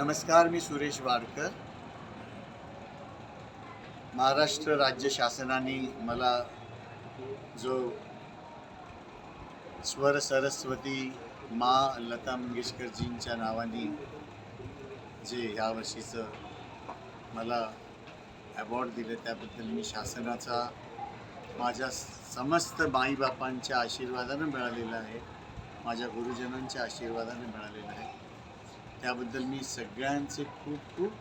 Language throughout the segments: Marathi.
नमस्कार मी सुरेश वाडकर महाराष्ट्र राज्य शासनाने मला जो स्वर सरस्वती मा लता मंगेशकरजींच्या नावाने जे यावर्षीचं मला अवॉर्ड दिलं त्याबद्दल मी शासनाचा माझ्या समस्त माईबापांच्या आशीर्वादानं मिळालेला आहे. माझ्या गुरुजनांच्या आशीर्वादाने मिळालेलं आहे. त्याबद्दल मी सगळ्यांचे खूप खूप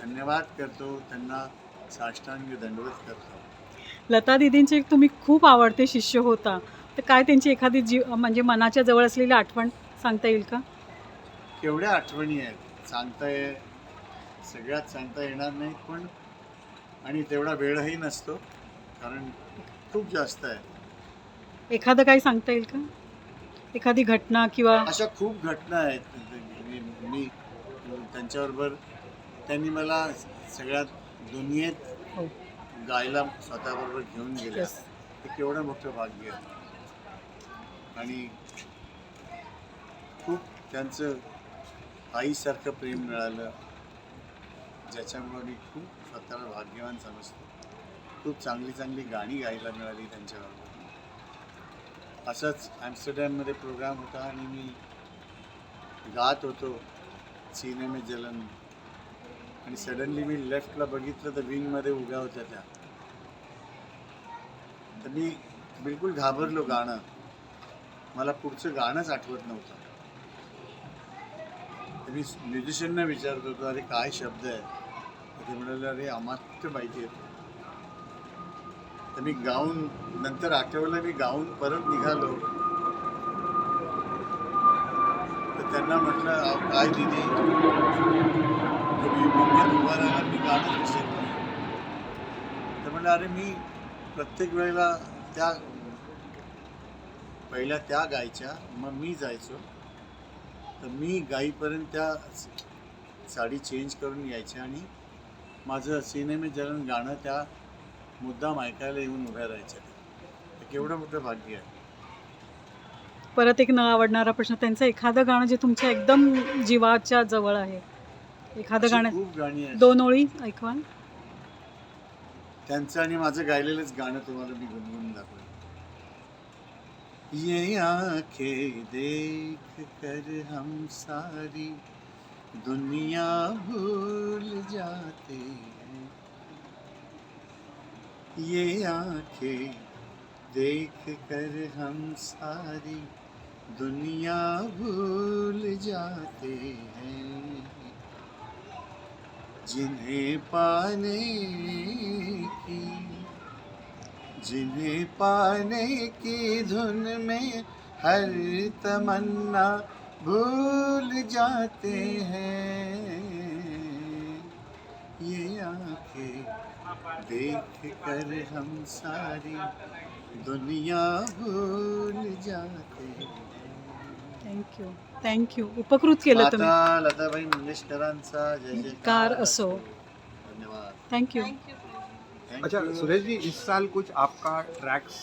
धन्यवाद करतो. त्यांना साष्टांग दंडवत करतो. लता दिदींचे तुम्ही खूप आवडते शिष्य होता. तर काय त्यांची एखादी जीव म्हणजे मनाच्या जवळ असलेली आठवण सांगता येईल का? केवढ्या आठवणी आहेत. सांगता ये सगळ्यात सांगता येणार नाही पण आणि तेवढा वेळही नसतो कारण खूप जास्त आहे. एखादं काही सांगता येईल का? एखादी घटना किंवा अशा खूप घटना आहेत त्यांच्याबरोबर त्यांनी मला सगळ्यात दुनियेत हो. गायला स्वतःबरोबर घेऊन गेल्या. हे केवढं मोठं भाग्य आहे. आणि खूप त्यांचं आईसारखं प्रेम मिळालं. ज्याच्यामुळं मी खूप स्वतःला भाग्यवान समजतो. खूप चांगली चांगली गाणी गायला मिळाली त्यांच्याबरोबर. असंच ॲम्स्टरडॅममध्ये प्रोग्राम होता आणि मी गात होतो. सीने में जलन आणि सडनली मी लेफ्टला बघितलं तर विंगमध्ये उभ्या होत्या त्या. तर मी बिलकुल घाबरलो गाणं. मला पुढचं गाणंच आठवत नव्हतं. तर मी म्युझिशियनना विचारत होतो अरे काय शब्द आहेत तर ते म्हणाले अरे आम्हाला माहिती आहेत तर मी गाऊन नंतर आठवलं मी गाऊन परत निघालो तर त्यांना म्हटलं "अहो, काय दिदी तुम्ही मुंबईत उभा मी गाणं विसरलो तर म्हणलं अरे मी प्रत्येक वेळेला त्या पहिल्या त्या गायच्या मग मी जायचो. तर मी गाईपर्यंत त्या साडी चेंज करून यायच्या आणि माझं सिनेमे जलन गाणं त्या मुद्दाम ऐकायला येऊन उभ्या राहायच्या. केवढं मोठं भाग्य आहे. परत एक न आवडणारा प्रश्न त्यांचं एखादं गाणं जे तुमच्या एकदम जीवाच्या जवळ आहे. एखादं गाणं खूप गाणी आहेत. दोन ओळी ऐकवा त्यांचं आणि माझं गायलेलंच गाणं तुम्हाला मी गुणगुणून दाखवेन. ये आंखें देख कर हम सारी दुनिया भूल जाते हैं। ये आंखें देख कर हम सारी दुनिया भूल जाते हैं जिन्हें पाने की, जिन्हें पाने की धुन में हर तमन्ना भूल जाते हैं। ये आँखें देख कर हम सारी दुनिया भूल जाते हैं। थँक्यू थँक्यू उपकृत केलं तुम्ही आता लताबाई मंगेशकरांचा जय जयकार कार असो. धन्यवाद थँक्यू Thank अच्छा you. सुरेश जी इस साल कुछ आपका ट्रैक्स